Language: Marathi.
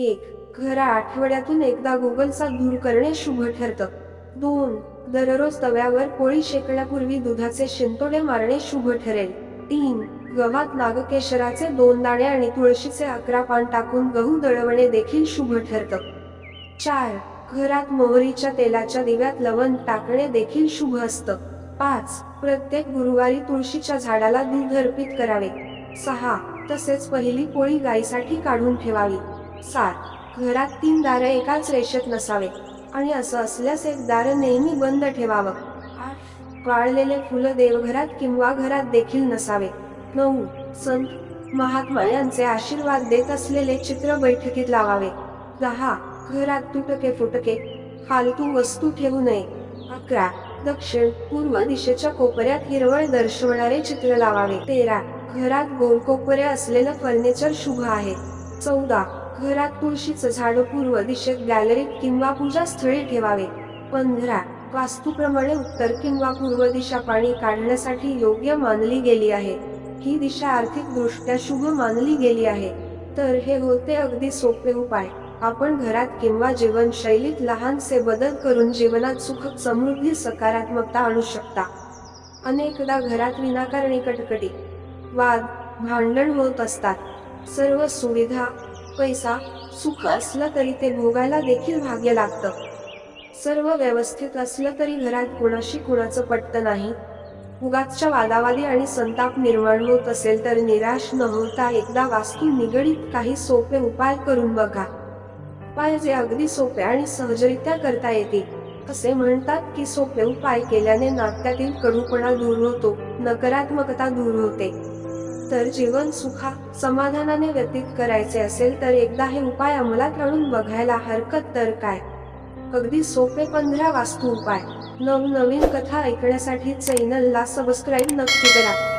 एक घरा आठवड्यातून एकदा गुगलचा धूर करणे शुभ ठरतं. दोन दररोज तव्यावर पोळी शेकण्यापूर्वी दुधाचे शिंतोडे मारणे शुभ ठरेल. तीन गव्हात नागकेशराचे दोन दाणे आणि तुळशीचे अकरा पान टाकून गहू दळवणे देखील शुभ ठरतं. चार घरात मोहरीच्या तेलाच्या दिव्यात लवण टाकणे देखील शुभ असतं. पाच प्रत्येक गुरुवारी तुळशीच्या झाडाला दूध अर्पित करावे. सहा तसेच पहिली पोळी गायीसाठी काढून ठेवावी. सात. घरात तीन दारं एकाच रेषेत नसावे आणि असं असल्यास एक दार नेहमी बंद ठेवावं. आठ. वाळलेले फुलं देवघरात किंवा घरात देखील नसावे. नऊ. संत महात्मा यांचे आशीर्वाद देत असलेले चित्र बैठकीत लावावे. दहा. घरात तुटके फुटके फालतू वस्तू ठेवू नये. अकरा. दक्षिण पूर्व दिशेच्या कोपऱ्यात हिरवळ दर्शवणारे चित्र लावावे. तेरा. घरात गोल कोपरे असलेलं फर्निचर शुभ आहे. चौदा. घरात तुळशीचं झाड पूर्व दिशेत गॅलरीत किंवा पूजास्थळी ठेवावे. पंधरा वास्तूप्रमाणे उत्तर किंवा पूर्व दिशा पाणी काढण्यासाठी योग्य मानली गेली आहे. ही दिशा आर्थिकदृष्ट्या शुभ मानली गेली आहे. तर हे होते अगदी सोपे उपाय. आपण घरात किंवा जीवनशैलीत लहानसे बदल करून जीवनात सुख समृद्धी सकारात्मकता आणू शकता. अनेकदा घरात विनाकारणी कटकटी वाद भांडण होत असतात. सर्व सुविधा पैसा सुख असलं तरी ते भोगायला देखील भाग्य लागतं. सर्व व्यवस्थित असलं तरी घरात कुणाशी कुणाचं पटतं नाही. उगाचच्या वादावादी आणि संताप निर्माण होत असेल तर निराश न होता एकदा वास्तू निगडीत काही सोपे उपाय करून बघा. उपाय जे अगदी सोपे आणि सहजरित्या करता येतील. असे म्हणतात की सोपे उपाय केल्याने नात्यातील कडूपणा दूर होतो नकारात्मकता दूर होते. तर जीवन सुखा समाधानाने व्यतीत करायचे असेल तर एकदा हे उपाय अंमलात आणून बघायला हरकत तर काय? अगदी सोपे पंधरा वास्तू उपाय. नवनवीन कथा ऐकण्यासाठी चॅनलला सबस्क्राईब नक्की करा.